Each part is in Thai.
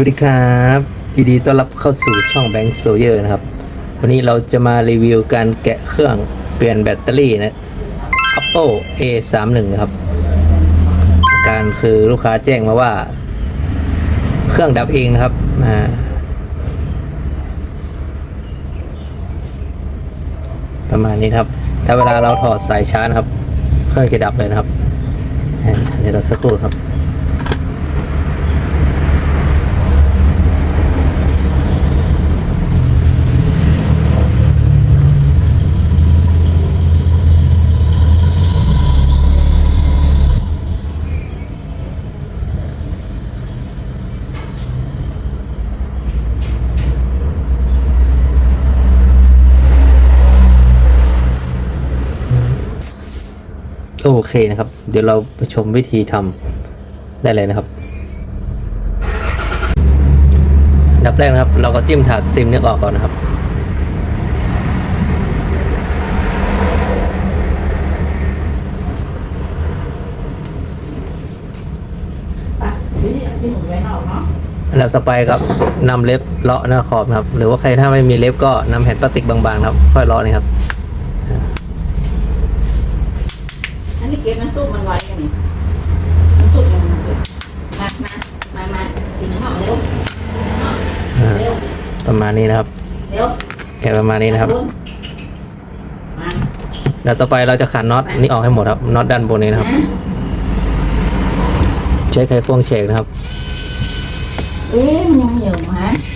วัสดีครับยินดีต้อนรับเข้าสู่ช่องแบงค์โซเยอร์นะครับ วันนี้เราจะมารีวิวการแกะเครื่องเปลี่ยนแบตเตอรี่นะ Apple A31 นะครับ การคือลูกค้าแจ้งมาว่า เครื่องดับเองนะครับอ่าประมาณนี้ครับ ถ้าเวลาเราถอดสายชาร์จครับ เครื่องจะดับเลยนะครับเดี๋ยวเราสักครู่ครับ โอเคนะครับ เดี๋ยวเราไปชมวิธีทำได้เลยนะครับอันดับแรกนะครับ เราก็จิ้มถาดซิมนี้ออกก่อนนะครับอะนี่ที่หนูไว้นอกเนาะอันดับต่อไปครับนำเล็บเลาะหน้าขอบนะครับ หรือว่าใครถ้าไม่มีเล็บก็นำแผ่นพลาสติกบางๆครับ ค่อยเลาะนี่ครับ อั นนี้เก็บน้ำซุปมันไว้กันนี่น้ำซุปมันเลยมามามามากินน้ำหอมเร็วอ่าเร็วประมาณนี้นะครับเร็วแกะประมาณนี้นะครับมาแล้วต่อไปเราจะขันน็อตนี้ออกให้หมดครับน็อตด้านบนนี้นะครับ ใช้ไขควงเฉกนะครับ เอ๊ะมันยังไม่เหนียวฮะเ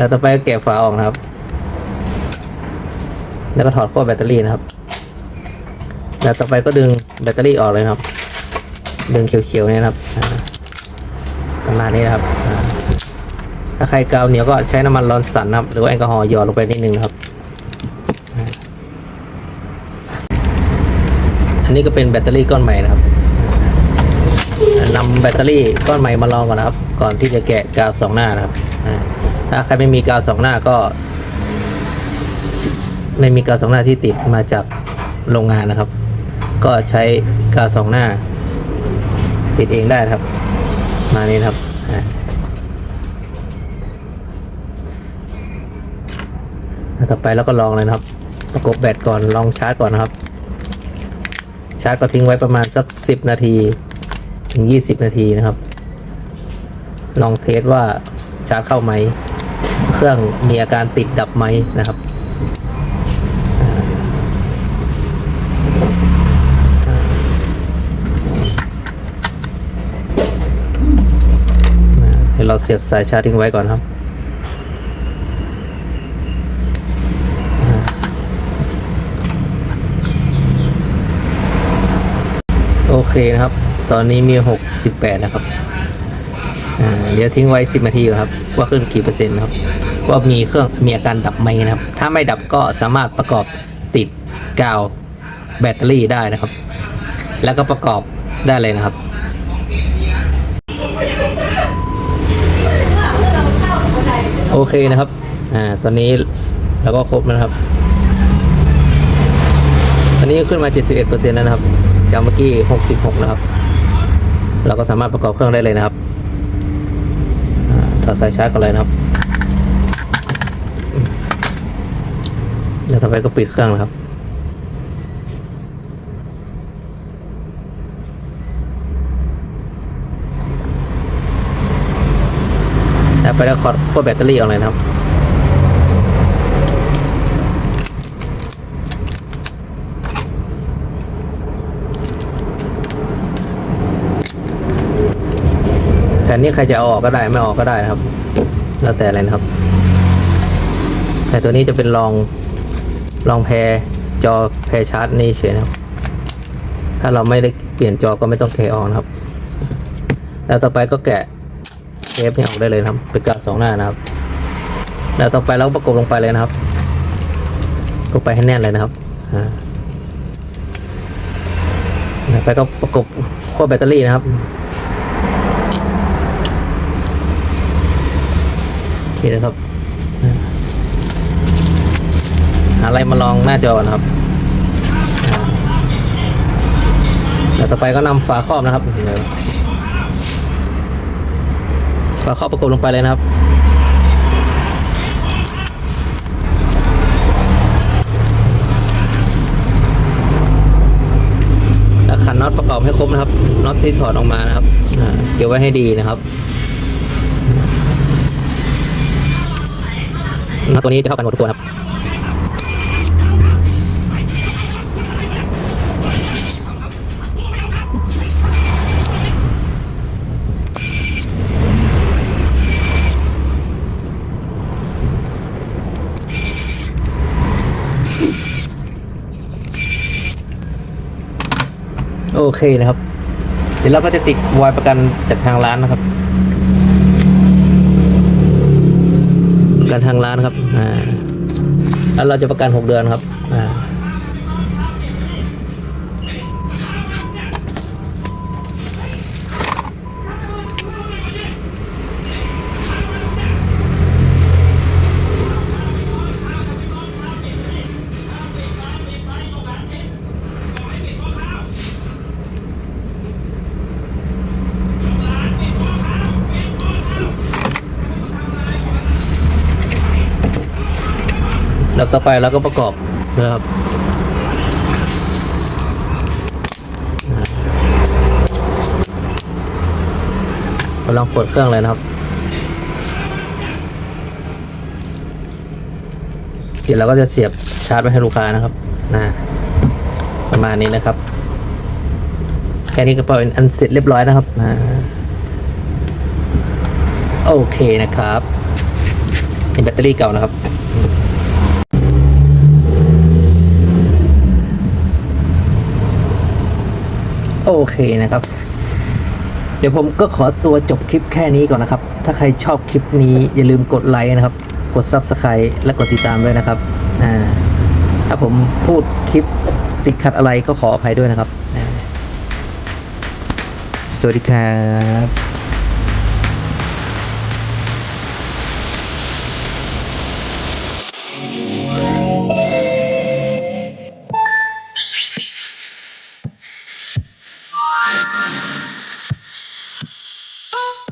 แล้วต่อไปก็แกะฝาออกนะครับ แล้วก็ถอดขั้วแบตเตอรี่นะครับ แล้วต่อไปก็ดึงแบตเตอรี่ออกเลยนะครับ ดึงเขียวๆเนี่ยนะครับประมาณนี้นะครับ ถ้าใครกาวเหนียวก็ใช้น้ำมันร้อนสันนะครับ หรือว่าแอลกอฮอล์หยอดลงไปนิดนึงนะครับ อันนี้ก็เป็นแบตเตอรี่ก้อนใหม่นะครับนำแบตเตอรี่ก้อนใหม่มาลองก่อนนะครับ ก่อนที่จะแกะกาวสองหน้านะครับ ถ้าใครไม่มีกาวสองหน้าก็ ไม่มีกาวสองหน้าที่ติดมาจากโรงงานนะครับ ก็ใช้กาวสองหน้า ติดเองได้ครับ มานี้ครับอ่าแล้วต่อไปเราก็ลองเลยนะครับ ประกบแบตก่อนลองชาร์จก่อนนะครับ ชาร์จก็ทิ้งไว้ประมาณสักสิบนาที ถึงยี่สิบนาทีนะครับ ลองเทสว่าชาร์จเข้าไหม เครื่องมีอาการติดดับไหมนะครับให้เราเสียบสายชาร์จทิ้งไว้ก่อนครับโอเคนะครับ ตอนนี้มี 68 นะครับ เดี๋ยวทิ้งไว้ 10นาทีครับ ว่าขึ้นกี่เปอร์เซ็นต์ครับ ว่ามีเครื่องมีอาการดับไหมนะครับ ถ้าไม่ดับก็สามารถประกอบติดกาวแบตเตอรี่ได้นะครับ แล้วก็ประกอบได้เลยนะครับโอเคนะครับ อ่า ตอนนี้เราก็ครบแล้วนะครับ ตอนนี้ขึ้นมา 71%แล้วนะครับ จากเมื่อกี้ 66 นะครับ เราก็สามารถประกอบเครื่องได้เลยนะครับาถอดสายชาร์จกันเลยนะครับแล้วต่อไปก็ปิดเครื่องนะครับแล้วไปแล้วขอดขั้วแบตเตอรี่ออกเลยนะครับ ผ่นนี้ใครจะเอาออกก็ได้ไม่ออกก็ได้นะครับ แล้วแต่อะไรนะครับ แต่ตัวนี้จะเป็นรองรองแพรจอแพรชาร์จนี่เฉยนะครับ ถ้าเราไม่ได้เปลี่ยนจอก็ไม่ต้องแกะออกนะครับ แล้วต่อไปก็แกะเทปนี่ออกได้เลยนะครับ เป็นกาวสองหน้านะครับ แล้วต่อไปเราประกบลงไปเลยนะครับก็ไปให้แน่นเลยนะครับอ่าไปก็ประกบขั้วแบตเตอรี่นะครับ นี่นะครับ อะไรมาลองหน้าจอนะครับแล้วต่อไปก็นำฝาครอบนะครับฝาครอบประกบลงไปเลยนะครับขันน็อตประกอบให้ครบนะครับน็อตที่ถอดออกมานะครับอ่าเก็บไว้ให้ดีนะครับ น็อตตัวนี้จะเข้ากันหมดทุกตัวครับโอเคนะครับ เดี๋ยวเราก็จะติดวอยประกันจากทางร้านนะครับ ประกันทางร้านครับอ่าแล้วเราจะประกันหกเดือนครับอ่า แล้วต่อไปเราก็ประกอบนะครับกำลังเปิดเครื่องเลยนะครับเดี๋ยวเราก็จะเสียบชาร์จไว้ให้ลูกค้านะครับนะประมาณนี้นะครับ แค่นี้ก็เป็นอันเสร็จเรียบร้อยนะครับอ่าโอเคนะครับเป็นแบตเตอรี่เก่านะครับ็โอเคนะครับ เดี๋ยวผมก็ขอตัวจบคลิปแค่นี้ก่อนนะครับ ถ้าใครชอบคลิปนี้อย่าลืมกดไลค์นะครับ กด Subscribe และกดติดตามด้วยนะครับอ่าถ้าผมพูดคลิปติดขัดอะไรก็ขออภัยด้วยนะครับ สวัสดีครับ